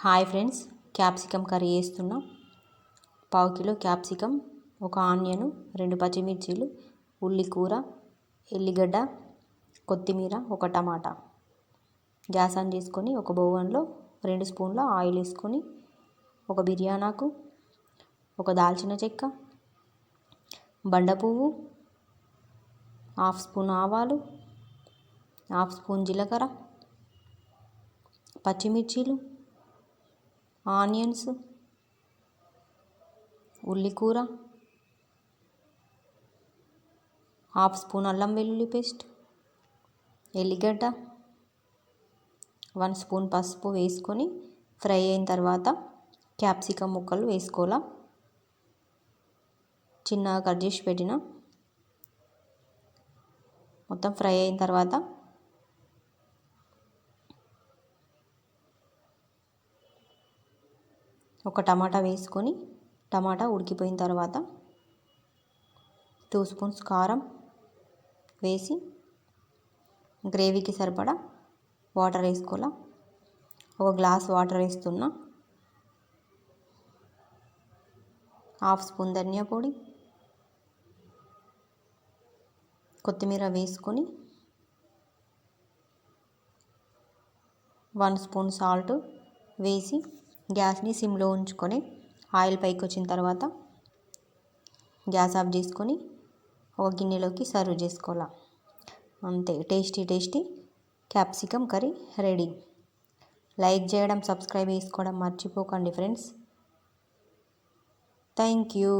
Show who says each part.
Speaker 1: Hi friends capsicum curry వేస్తున్నాం పావు kilo capsicum ఒక ఆనియను రెండు పచ్చిమిర్చీలు ఉల్లి కూర ఎల్లిగడ్డ కొత్తిమీర ఒక టమాటా. గ్యాస్ ఆన్ చేసుకొని ఒక బోవన్లో రెండు స్పూన్ల ఆయిల్ వేసుకొని ఒక బిర్యానాకు ఒక దాల్చిన చెక్క బండ పువ్వు హాఫ్ స్పూన్ ఆవాలు హాఫ్ స్పూన్ జీలకర్ర పచ్చిమిర్చీలు ఆనియన్స్ ఉల్లికూర హాఫ్ స్పూన్ అల్లం వెల్లుల్లి పేస్ట్ ఎల్లిగడ్డ వన్ స్పూన్ పసుపు వేసుకొని ఫ్రై అయిన తర్వాత క్యాప్సికమ్ ముక్కలు వేసుకోవాలా? చిన్నగా కట్ చేసి పెట్టిన? మొత్తం ఫ్రై అయిన తర్వాత ఒక టమాటా వేసుకొని టమాటా ఉడికిపోయిన తర్వాత టూ స్పూన్స్ కారం వేసి గ్రేవీకి సరిపడా వాటర్ వేసుకోవాలా? ఒక గ్లాస్ వాటర్ వేస్తున్నా. హాఫ్ స్పూన్ ధనియా పొడి. కొత్తిమీర వేసుకొని వన్ స్పూన్ సాల్ట్ వేసి గ్యాస్ని సిమ్లో ఉంచుకొని ఆయిల్ పైకి వచ్చిన తర్వాత గ్యాస్ ఆఫ్ చేసుకొని ఒక గిన్నెలోకి సర్వ్ చేసుకోవాలి. అంతే tasty tasty capsicum curry ready. Like చేయడం సబ్స్క్రైబ్ చేసుకోవడం మర్చిపోకండి ఫ్రెండ్స్. Thank you.